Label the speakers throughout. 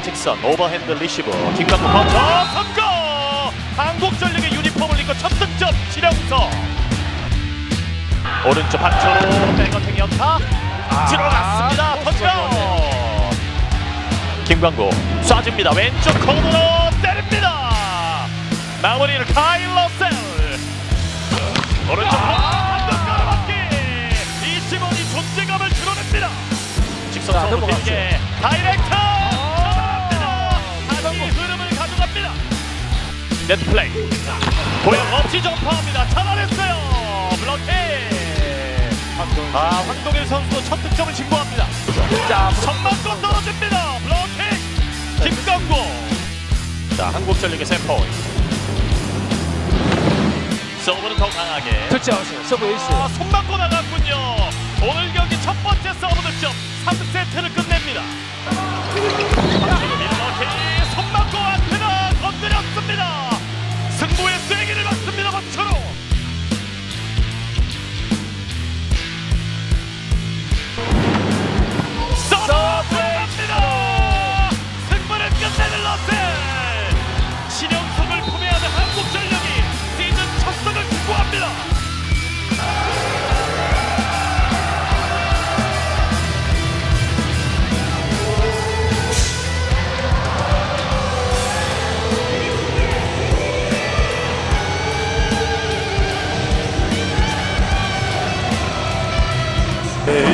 Speaker 1: 좌측선 오버핸드 리시브. 김광구 펀터 성공 한국전력의 유니폼을 입고 첫 득점 지령서. 오른쪽 반쪽으로 백어택 연타. 들어갔습니다 터치아웃 김광구 쏴줍니다. 왼쪽 코너로 때립니다. 마무리를 카일 러셀. 오른쪽 한번 깔아맞기 이시몬이 존재감을 드러냅니다. 직선
Speaker 2: 넘어갔죠.
Speaker 1: 길게 다이렉트 네트 플레이. 고영 없이 점퍼합니다. 차단했어요. 블로킹. 아 황동일 선수도 첫 득점을 신고합니다.
Speaker 2: 자,
Speaker 1: 선방권 떨어집니다. 블로킹. 김강구 자 한국전력의 샘포인 서브는 더 강하게.
Speaker 2: 터치아웃이에요. 서브 에이스.
Speaker 1: 아, 손 맞고 나갔군요. 오늘 경기 첫 번째 서브 득점. 3세트를 끝냅니다.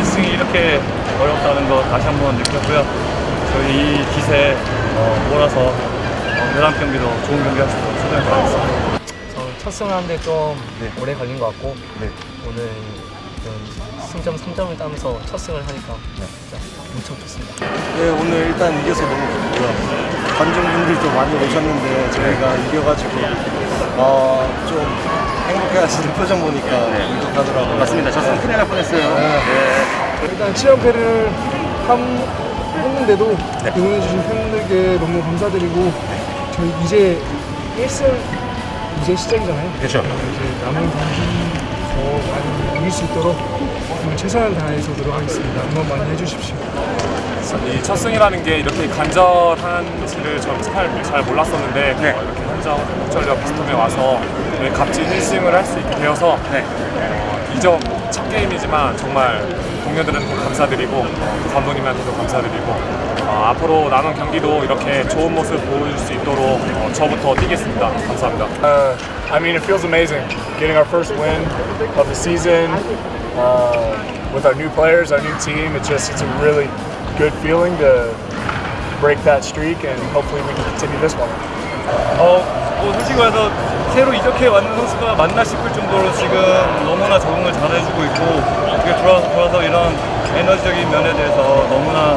Speaker 3: 네, 1승이 이렇게 어렵다는 거 다시 한번 느꼈고요. 저희 이 기세에 어, 몰아서 어, 11경기도 좋은 경기 할 수 있도록 최선을 다하겠습니다.
Speaker 4: 첫 승하는데 좀
Speaker 3: 네.
Speaker 4: 오래 걸린 것 같고
Speaker 3: 네.
Speaker 4: 오늘 좀 승점 3점을 따면서 첫 승을 하니까
Speaker 3: 네.
Speaker 4: 진짜 엄청 좋습니다.
Speaker 5: 네, 오늘 일단 이겨서 너무 기쁘고요. 관중분들도 많이 오셨는데 저희가 이겨가지고 어, 좀 행복해하시는 표정 보니까 감격하더라고요.
Speaker 3: 맞습니다. 저승 큰일 날 뻔했어요.
Speaker 6: 일단 7연패를 했는데도 응원해주신 팬분들께 너무 감사드리고 저희 이제 1승 이제 시작이잖아요.
Speaker 3: 그렇죠.
Speaker 6: 이제 남은 경기 더 많이 이길 수 있도록 정말 최선을 다해서 노력하겠습니다. 응원 많이 해주십시오.
Speaker 7: 이 첫 승이라는 게 이렇게 간절한지를 저는 잘, 잘 몰랐었는데 어, 이렇게 한정 한국전력 비스톰에 와서 네, 값진 1승을 할 수 있게 되어서 어, 이적 첫 게임이지만 정말 동료들한테 감사드리고 어, 감독님한테도 감사드리고 어, 앞으로 남은 경기도 이렇게 좋은 모습 보여줄 수 있도록 어, 저부터 뛰겠습니다. 감사합니다.
Speaker 8: Uh, I mean, it feels amazing getting our first win of the season uh, with our new players, our new team. It's just it's a really good feeling to break that streak, and hopefully we can continue this one.
Speaker 3: 어, 뭐 솔직히 말해서 새로 이적해 왔는 선수가 맞나 싶을 정도로 지금 너무나 적응을 잘해주고 있고 어떻게 돌아서 돌아서 이런 에너지적인 면에 대해서 너무나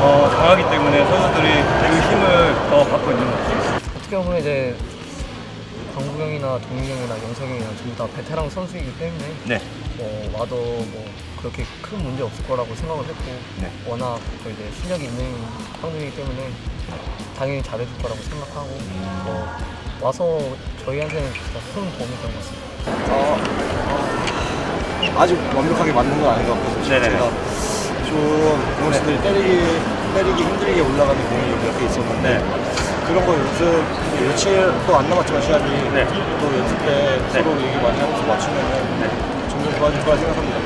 Speaker 3: 어, 강하기 때문에 선수들이 그 힘을 더 받고 있는 것 같아요.
Speaker 4: 어떻게 보면 이제 광구 형이나 동민 형이나 영석이 형이나 전부 다 베테랑 선수이기 때문에
Speaker 3: 네.
Speaker 4: 뭐 와도 뭐 그렇게 큰 문제 없을 거라고 생각을 했고
Speaker 3: 네.
Speaker 4: 워낙 또 이제 실력이 있는 형들이기 때문에 당연히 잘해줄 거라고 생각하고 뭐 와서 저희한테는 진짜 큰 도움이 된 것 같습니다.
Speaker 5: 아직 완벽하게 맞는 건 아닌 것 같고
Speaker 3: 네네네.
Speaker 5: 제가 좀 공수들이 때리기 때리기 힘들게 올라가는 공이 몇 개 있었는데 그런 거 연습 이제 며칠 또 안 남았지만 시간이
Speaker 3: 네.
Speaker 5: 또 연습 때 서로 얘기 많이 하면서 맞추면은 점점 좋아질 거라 생각합니다.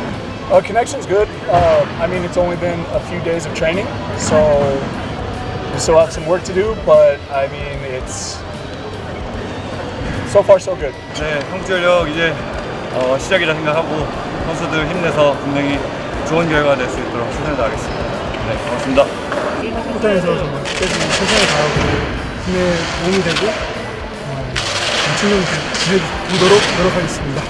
Speaker 8: Uh, connection's good. Uh, I mean, it's only been a few days of training, so we still have some work to do. But I mean, it's so far so good.
Speaker 3: 네, 한국전력 이제 어, 시작이라 생각하고 선수들 힘내서 분명히 좋은 결과 낼수 있도록 최선을 다하겠습니다. 네, 고맙습니다.
Speaker 6: 포탄에서 정말 끝까지 최선을 다하고 팀 에 도움이 되고 어, 엄청난 지내보도록 노력하겠습니다.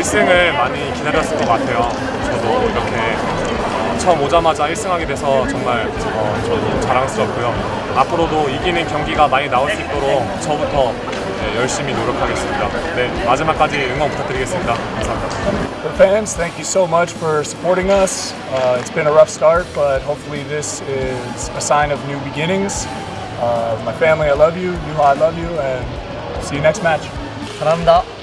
Speaker 7: 1승을 많이 기다렸을 것 같아요. 저도 이렇게 어, 처음 오자마자 1승하게 돼서 정말 어, 저도 자랑스럽고요. 앞으로도 이기는 경기가 많이 나올 수 있도록 저부터 네, 열심히 노력하겠습니다. 네, 마지막까지 응원 부탁드리겠습니다. 감사합니다.
Speaker 8: The fans, thank you so much for supporting us. Uh, it's been a rough start, but hopefully this is a sign of new beginnings. Uh, my family, I love you. Yuha, I love you. And see you next match.
Speaker 4: 감사합니다.